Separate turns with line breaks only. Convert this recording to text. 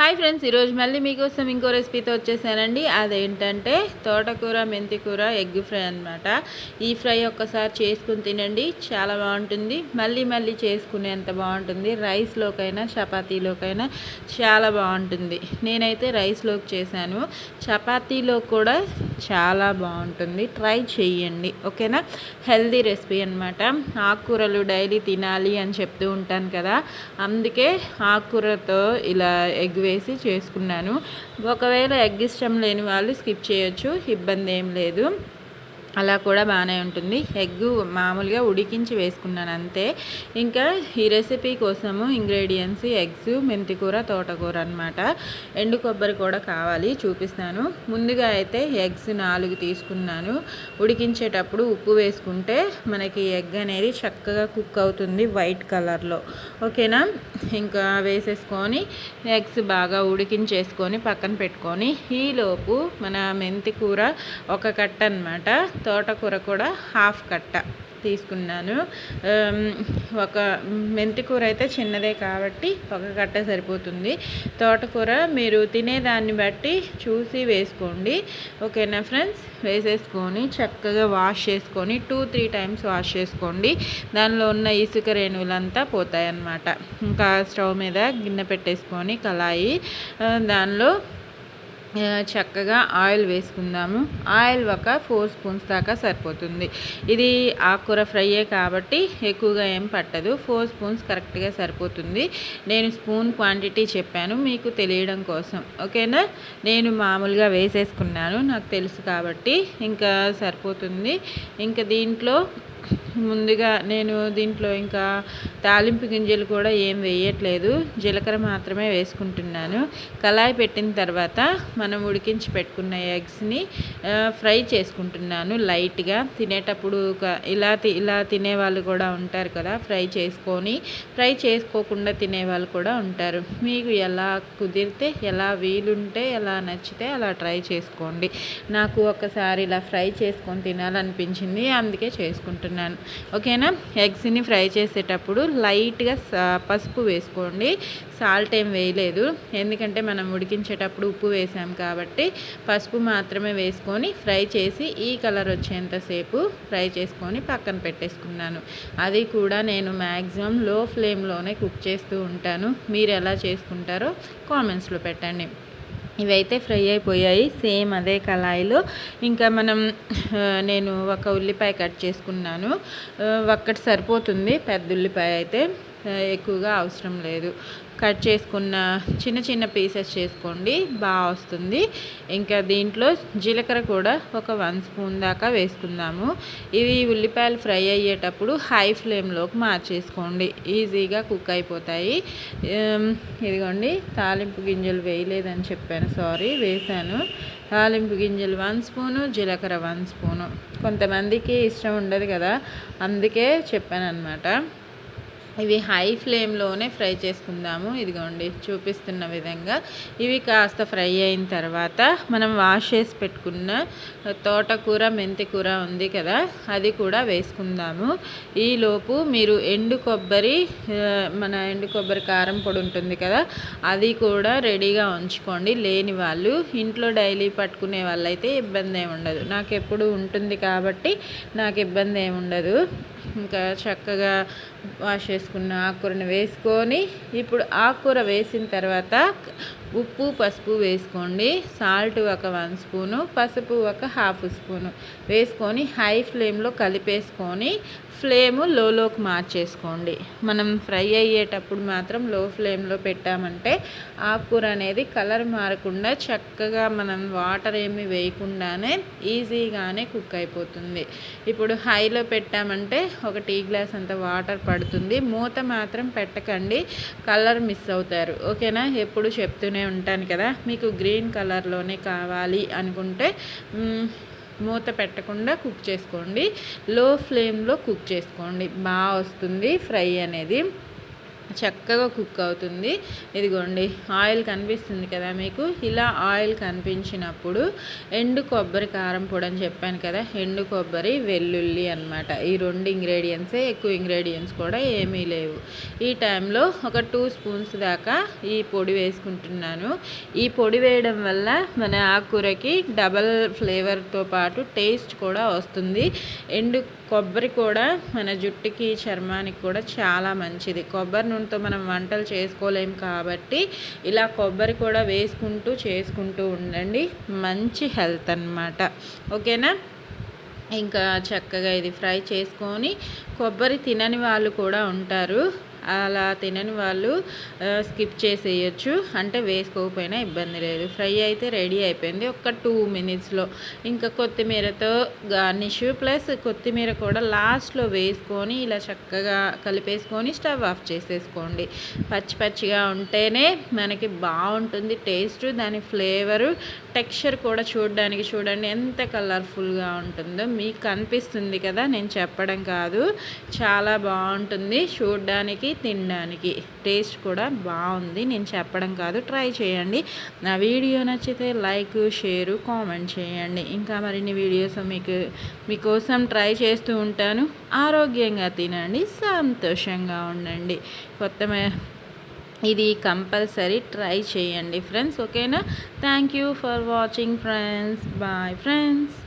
Hi friends ఈరోజు మళ్ళీ మీకోసం ఇంకో రెసిపీతో వచ్చేసానండి. అదేంటంటే తోటకూర మెంతికూర ఎగ్ ఫ్రై అనమాట ఈ ఫ్రై ఒక్కసారి చేసుకుని తినండి చాలా బాగుంటుంది. మళ్ళీ మళ్ళీ చేసుకునేంత బాగుంటుంది. రైస్లోకైనా చపాతీలోకైనా చాలా బాగుంటుంది. నేనైతే రైస్లోకి చేశాను. చపాతీలో కూడా చాలా బాగుంటుంది. ట్రై చేయండి ఓకేనా? హెల్దీ రెసిపీ అనమాట ఆకుకూరలు డైలీ తినాలి అని చెప్తూ ఉంటాను కదా. అందుకే ఆకుకూరతో ఇలా ఎగ్ వేసి చేసుకున్నాను. ఒకవేళ ఎగ్ ఇష్టం లేని వాళ్ళు స్కిప్ చేయొచ్చు ఇబ్బంది ఏం లేదు. అలా కూడా బాగానే ఉంటుంది. ఎగ్ మామూలుగా ఉడికించి వేసుకున్నాను అంతే. ఇంకా ఈ రెసిపీ కోసము ఇంగ్రీడియంట్స్ ఎగ్స్ మెంతికూర తోటకూర అనమాట ఎండు కొబ్బరి కూడా కావాలి చూపిస్తాను. ముందుగా అయితే ఎగ్స్ నాలుగు తీసుకున్నాను. ఉడికించేటప్పుడు ఉప్పు వేసుకుంటే మనకి ఎగ్ అనేది చక్కగా కుక్ అవుతుంది వైట్ కలర్లో. ఓకేనా? ఇంకా వేసేసుకొని ఎగ్స్ బాగా ఉడికించేసుకొని పక్కన పెట్టుకొని ఈలోపు మన మెంతికూర ఒక కట్ట అనమాట తోటకూర కూడా హాఫ్ కట్ట తీసుకున్నాను. ఒక మెంతికూర అయితే చిన్నదే కాబట్టి ఒక కట్ట సరిపోతుంది. తోటకూర మీరు తినేదాన్ని బట్టి చూసి వేసుకోండి. ఓకేనా ఫ్రెండ్స్? వేసేసుకొని చక్కగా వాష్ చేసుకొని టూ త్రీ టైమ్స్ వాష్ చేసుకోండి. దానిలో ఉన్న ఇసుక రేణువులంతా పోతాయన్నమాట. ఇంకా స్టవ్ మీద గిన్నె పెట్టేసుకొని కళాయి. దానిలో చక్కగా ఆయిల్ వేసుకుందాము. ఆయిల్ ఒక ఫోర్ స్పూన్స్ దాకా సరిపోతుంది. ఇది ఆకుకూర ఫ్రైయే కాబట్టి ఎక్కువగా ఏం పట్టదు. ఫోర్ స్పూన్స్ కరెక్ట్గా సరిపోతుంది. నేను స్పూన్ క్వాంటిటీ చెప్పాను మీకు తెలియడం కోసం. ఓకేనా? నేను మామూలుగా వేసేసుకున్నాను నాకు తెలుసు కాబట్టి ఇంకా సరిపోతుంది. ఇంకా దీంట్లో ముందుగా నేను దీంట్లో ఇంకా తాలింపు గింజలు కూడా ఏం వేయట్లేదు. జీలకర్ర మాత్రమే వేసుకుంటున్నాను. కళాయి పెట్టిన తర్వాత మనం ఉడికించి పెట్టుకున్న ఎగ్స్ని ఫ్రై చేసుకుంటున్నాను లైట్గా. తినేటప్పుడు ఇలా ఇలా తినేవాళ్ళు కూడా ఉంటారు కదా ఫ్రై చేసుకొని ఫ్రై చేసుకోకుండా తినేవాళ్ళు కూడా ఉంటారు. మీకు ఎలా కుదిరితే ఎలా వీలుంటే ఎలా నచ్చితే అలా ట్రై చేసుకోండి. నాకు ఒకసారి ఇలా ఫ్రై చేసుకొని తినాలనిపించింది అందుకే చేసుకుంటున్నాను. ఓకేనా? ఎగ్స్ని ఫ్రై చేసేటప్పుడు లైట్గా పసుపు వేసుకోండి. సాల్ట్ ఏం వేయలేదు. ఎందుకంటే మనం ఉడికించేటప్పుడు ఉప్పు వేసాం కాబట్టి పసుపు మాత్రమే వేసుకొని ఫ్రై చేసి ఈ కలర్ వచ్చేంతసేపు ఫ్రై చేసుకొని పక్కన పెట్టేసుకున్నాను. అది కూడా నేను మ్యాక్సిమం లో ఫ్లేమ్లోనే కుక్ చేస్తూ ఉంటాను. మీరు ఎలా చేసుకుంటారో కామెంట్స్లో పెట్టండి. ఇవైతే ఫ్రై అయిపోయాయి. సేమ్ అదే కళాయిలో. ఇంకా మనం నేను ఒక ఉల్లిపాయ కట్ చేసుకున్నాను. ఒక్కటి సరిపోతుంది. పెద్ద ఉల్లిపాయ అయితే ఎక్కువగా అవసరం లేదు. కట్ చేసుకున్న చిన్న చిన్న పీసెస్ చేసుకోండి. బాగా వస్తుంది. ఇంకా దీంట్లో జీలకర్ర కూడా ఒక వన్ స్పూన్ దాకా వేసుకుందాము. ఇవి ఉల్లిపాయలు ఫ్రై అయ్యేటప్పుడు హై ఫ్లేమ్లోకి మార్చేసుకోండి. ఈజీగా కుక్ అయిపోతాయి. ఇదిగోండి తాలింపు గింజలు వేయలేదని చెప్పాను. సారీ వేసాను తాలింపు గింజలు వన్ స్పూను జీలకర్ర వన్ స్పూను. కొంతమందికి ఇష్టం ఉండదు కదా అందుకే చెప్పాను అనమాట ఇవి హై ఫ్లేమ్లోనే ఫ్రై చేసుకుందాము. ఇదిగోండి చూపిస్తున్న విధంగా. ఇవి కాస్త ఫ్రై అయిన తర్వాత మనం వాష్ చేసి పెట్టుకున్న తోటకూర మెంతి కూర ఉంది కదా అది కూడా వేసుకుందాము. ఈలోపు మీరు ఎండు కొబ్బరి మన ఎండు కొబ్బరి కారం పొడి ఉంటుంది కదా అది కూడా రెడీగా ఉంచుకోండి. లేని వాళ్ళు ఇంట్లో డైలీ పట్టుకునే వాళ్ళైతే ఇబ్బంది ఏమి ఉండదు. నాకు ఎప్పుడు ఉంటుంది కాబట్టి నాకు ఇబ్బంది ఏమి ఉండదు. ఇంకా చక్కగా వాష్ చేసుకున్న ఆకుకూరని వేసుకొని ఇప్పుడు ఆకుకూర వేసిన తర్వాత ఉప్పు పసుపు వేసుకోండి. సాల్ట్ ఒక వన్ స్పూను పసుపు ఒక హాఫ్ స్పూను వేసుకొని హై ఫ్లేమ్లో కలిపేసుకొని ఫ్లేము లోలోకి మార్చేసుకోండి. మనం ఫ్రై అయ్యేటప్పుడు మాత్రం లో ఫ్లేమ్లో పెట్టామంటే ఆకుకూర అనేది కలర్ మారకుండా చక్కగా మనం వాటర్ ఏమి వేయకుండానే ఈజీగానే కుక్ అయిపోతుంది. ఇప్పుడు హైలో పెట్టామంటే ఒక టీ గ్లాస్ అంత వాటర్ పడుతుంది. మూత మాత్రం పెట్టకండి. కలర్ మిస్ అవుతారు. ఓకేనా? ఎప్పుడు చెప్తూనే ఉంటాను కదా. మీకు గ్రీన్ కలర్లోనే కావాలి అనుకుంటే మూత పెట్టకుండా కుక్ చేసుకోండి. లో ఫ్లేమ్లో కుక్ చేసుకోండి. బాగా వస్తుంది ఫ్రై అనేది. చక్కగా కుక్ అవుతుంది. ఇదిగోండి ఆయిల్ కనిపిస్తుంది కదా మీకు? ఇలా ఆయిల్ కనిపించినప్పుడు ఎండు కొబ్బరి కారం పొడి అని చెప్పాను కదా ఎండు కొబ్బరి వెల్లుల్లి అనమాట ఈ రెండు ఇంగ్రీడియంట్సే ఎక్కువ ఇంగ్రీడియంట్స్ కూడా ఏమీ లేవు. ఈ టైంలో ఒక టూ స్పూన్స్ దాకా ఈ పొడి వేసుకుంటున్నాను. ఈ పొడి వేయడం వల్ల మన ఆకుకూరకి డబల్ ఫ్లేవర్తో పాటు టేస్ట్ కూడా వస్తుంది. ఎండు కొబ్బరి కూడా మన జుట్టుకి చర్మానికి కూడా చాలా మంచిది. కొబ్బరి నూనెతో మనం వంటలు చేసుకోలేం కాబట్టి ఇలా కొబ్బరి కూడా వేసుకుంటూ చేసుకుంటూ ఉండండి. మంచి హెల్త్ అనమాట ఓకేనా? ఇంకా చక్కగా ఇది ఫ్రై చేసుకొని కొబ్బరి తినని వాళ్ళు కూడా ఉంటారు. అలా తినని వాళ్ళు స్కిప్ చేసేయచ్చు. అంటే వేసుకోకపోయినా ఇబ్బంది లేదు. ఫ్రై అయితే రెడీ అయిపోయింది. ఒక టూ మినిట్స్లో ఇంకా కొత్తిమీరతో గార్నిష్ ప్లస్ కొత్తిమీర కూడా లాస్ట్లో వేసుకొని ఇలా చక్కగా కలిపేసుకొని స్టవ్ ఆఫ్ చేసేసుకోండి. పచ్చి పచ్చిగా ఉంటేనే మనకి బాగుంటుంది టేస్ట్ దాని ఫ్లేవరు టెక్స్చర్ కూడా చూడడానికి చూడండి ఎంత కలర్ఫుల్గా ఉంటుందో. మీకు కనిపిస్తుంది కదా? నేను చెప్పడం కాదు. చాలా బాగుంటుంది. చూడడానికి తినడానికి. టేస్ట్ కూడా బాగుంది. నేను చెప్పడం కాదు ట్రై చేయండి. నా వీడియో నచ్చితే లైక్ షేరు కామెంట్ చేయండి. ఇంకా మరిన్ని వీడియోస్ మీకు మీకోసం ట్రై చేస్తూ ఉంటాను. ఆరోగ్యంగా తినండి సంతోషంగా ఉండండి. కొత్త ఇది కంపల్సరీ ట్రై చేయండి ఫ్రెండ్స్. ఓకేనా? Thank you for watching friends. Bye friends.